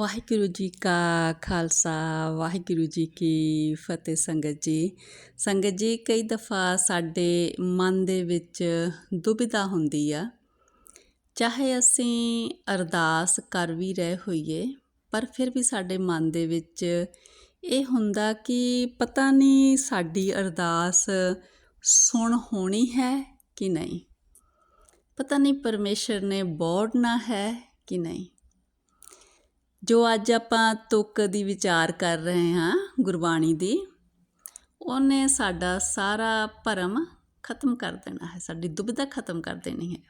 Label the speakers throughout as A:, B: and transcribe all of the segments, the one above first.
A: ਵਾਹਿਗੁਰੂ ਜੀ ਕਾ ਖਾਲਸਾ ਵਾਹਿਗੁਰੂ ਜੀ ਕੀ ਫਤਿਹ ਸੰਗਤ ਜੀ। ਸੰਗਤ ਜੀ, ਕਈ ਦਫਾ ਸਾਡੇ ਮਨ ਦੇ ਵਿੱਚ ਦੁਬਿਧਾ ਹੁੰਦੀ ਆ। ਚਾਹੇ ਅਸੀਂ ਅਰਦਾਸ ਕਰ ਵੀ ਰਹੇ ਹੋਈਏ, ਪਰ ਫਿਰ ਵੀ ਸਾਡੇ ਮਨ ਦੇ ਵਿੱਚ ਇਹ ਹੁੰਦਾ ਕਿ ਪਤਾ ਨਹੀਂ ਸਾਡੀ ਅਰਦਾਸ ਸੁਣ ਹੋਣੀ ਹੈ ਕਿ ਨਹੀਂ। ਪਤਾ ਨਹੀਂ ਪਰਮੇਸ਼ਰ ਨੇ ਬੋੜਨਾ ਹੈ ਕਿ ਨਹੀਂ। ਜੋ ਅੱਜ ਆਪਾਂ ਤੁਕ ਦੀ ਵਿਚਾਰ ਕਰ ਰਹੇ ਹਾਂ ਗੁਰਬਾਣੀ ਦੀ, ਉਹਨੇ ਸਾਡਾ ਸਾਰਾ ਭਰਮ ਖਤਮ ਕਰ ਦੇਣਾ ਹੈ, ਸਾਡੀ ਦੁਬਿਧਾ ਖਤਮ ਕਰ ਦੇਣੀ ਹੈ।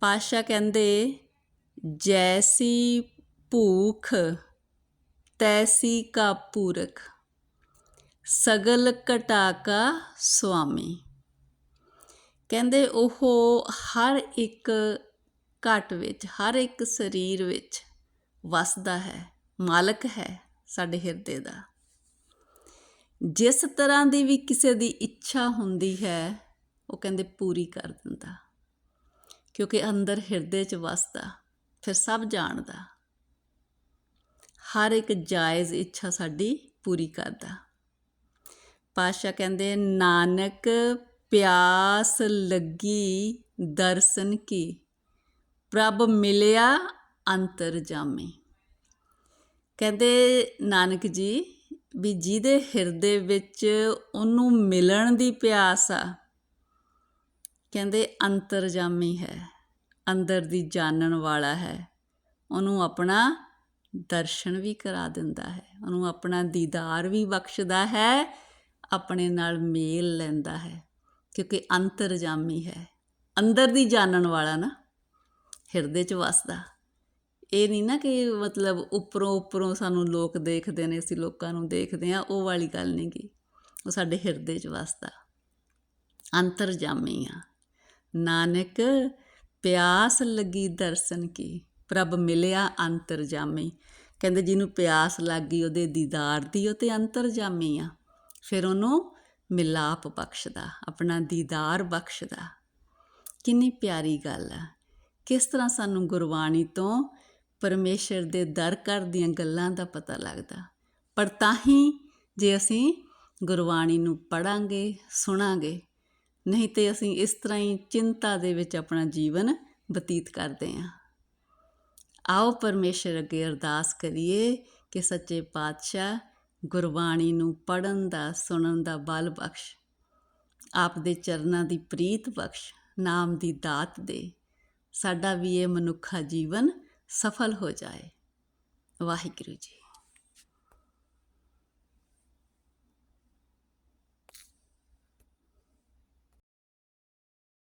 A: ਪਾਸ਼ਾ ਕਹਿੰਦੇ, ਜੈਸੀ ਭੂਖ, ਤੈਸੀ ਕਾ ਪੂਰਕ ਸਗਲ ਘਟਾ ਕਾ ਸੁਆਮੀ। ਕਹਿੰਦੇ, ਉਹ ਹਰ ਇੱਕ ਘਟ ਵਿੱਚ, ਹਰ ਇੱਕ ਸਰੀਰ ਵਿੱਚ ਵਸਦਾ ਹੈ, ਮਾਲਕ ਹੈ ਸਾਡੇ ਹਿਰਦੇ ਦਾ। ਜਿਸ ਤਰ੍ਹਾਂ ਦੀ ਵੀ ਕਿਸੇ ਦੀ ਇੱਛਾ ਹੁੰਦੀ ਹੈ, ਉਹ ਕਹਿੰਦੇ ਪੂਰੀ ਕਰ ਦਿੰਦਾ। ਕਿਉਂਕਿ ਅੰਦਰ ਹਿਰਦੇ 'ਚ ਵਸਦਾ, ਫਿਰ ਸਭ ਜਾਣਦਾ। ਹਰ ਇੱਕ ਜਾਇਜ਼ ਇੱਛਾ ਸਾਡੀ ਪੂਰੀ ਕਰਦਾ। ਪਾਸ਼ਾ ਕਹਿੰਦੇ, ਨਾਨਕ ਪਿਆਸ ਲੱਗੀ ਦਰਸ਼ਨ ਕੀ, ਪ੍ਰਭ ਮਿਲਿਆ ਅੰਤਰ ਜਾਮੇ ਕਹਿੰਦੇ ਨਾਨਕ ਜੀ, ਵੀ ਜਿਹਦੇ ਹਿਰਦੇ ਵਿੱਚ ਉਹਨੂੰ ਮਿਲਣ ਦੀ ਪਿਆਸ ਆ, ਕਹਿੰਦੇ ਅੰਤਰਜਾਮੀ ਹੈ, ਅੰਦਰ ਦੀ ਜਾਣਨ ਵਾਲਾ ਹੈ। ਉਹਨੂੰ ਆਪਣਾ ਦਰਸ਼ਨ ਵੀ ਕਰਾ ਦਿੰਦਾ ਹੈ, ਉਹਨੂੰ ਆਪਣਾ ਦੀਦਾਰ ਵੀ ਬਖਸ਼ਦਾ ਹੈ, ਆਪਣੇ ਨਾਲ ਮੇਲ ਲੈਂਦਾ ਹੈ, ਕਿਉਂਕਿ ਅੰਤਰਜਾਮੀ ਹੈ। ਅੰਦਰ ਦੀ ਜਾਣਨ ਵਾਲਾ ਨਾ, ਹਿਰਦੇ 'ਚ ਵਸਦਾ। ਇਹ ਨਹੀਂ ਨਾ ਕਿ ਮਤਲਬ ਉੱਪਰੋਂ ਉੱਪਰੋਂ ਸਾਨੂੰ ਲੋਕ ਦੇਖਦੇ ਨੇ, ਅਸੀਂ ਲੋਕਾਂ ਨੂੰ ਦੇਖਦੇ ਆ ਉਹ ਵਾਲੀ ਗੱਲ ਨਹੀਂ ਗੀ। ਉਹ ਸਾਡੇ ਹਿਰਦੇ 'ਚ ਵਸਦਾ। ਅੰਤਰਜਾਮੀ ਆ। ਨਾਨਕ, ਪਿਆਸ ਲੱਗੀ ਦਰਸ਼ਨ ਕੀ? ਪ੍ਰਭ ਮਿਲਿਆ ਅੰਤਰਜਾਮੀ ਕਹਿੰਦੇ ਜਿਹਨੂੰ ਪਿਆਸ ਲੱਗੀ ਉਹਦੇ ਦੀਦਾਰ ਦੀ, ਉਹ ਤੇ ਅੰਤਰਜਾਮੀ ਆ। ਫਿਰ ਉਹਨੂੰ ਮਿਲਾਪ ਬਖਸ਼ਦਾ, ਆਪਣਾ ਦੀਦਾਰ ਬਖਸ਼ਦਾ। ਕਿੰਨੀ ਪਿਆਰੀ ਗੱਲ ਆ। ਕਿਸ ਤਰ੍ਹਾਂ ਸਾਨੂੰ ਗੁਰਬਾਣੀ ਤੋਂ ਪਰਮੇਸ਼ਰ ਦੇ ਦਰ ਘਰ ਦੀਆਂ ਗੱਲਾਂ ਦਾ ਪਤਾ ਲੱਗਦਾ। ਪਰ ਤਾਂ ਹੀ ਜੇ ਅਸੀਂ ਗੁਰਬਾਣੀ ਨੂੰ ਪੜਾਂਗੇ ਸੁਣਾਂਗੇ, ਨਹੀਂ ਤੇ ਅਸੀਂ ਇਸ ਤਰ੍ਹਾਂ ਹੀ ਚਿੰਤਾ ਦੇ ਵਿੱਚ ਆਪਣਾ ਜੀਵਨ ਬਤੀਤ ਕਰਦੇ ਹਾਂ। ਆਓ ਪਰਮੇਸ਼ਰ ਅੱਗੇ ਅਰਦਾਸ ਕਰੀਏ ਕਿ ਸੱਚੇ ਪਾਤਸ਼ਾਹ ਗੁਰਬਾਣੀ ਨੂੰ ਪੜਨ ਦਾ, ਸੁਣਨ ਦਾ ਬਲ ਬਖਸ਼। ਆਪ ਦੇ ਚਰਨਾਂ ਦੀ ਪ੍ਰੀਤ ਬਖਸ਼, ਨਾਮ ਦੀ ਦਾਤ ਦੇ। ਸਾਡਾ ਵੀ ਇਹ ਮਨੁੱਖਾ ਜੀਵਨ ਸਫਲ ਹੋ ਜਾਏ। ਵਾਹਿਗੁਰੂ ਜੀ।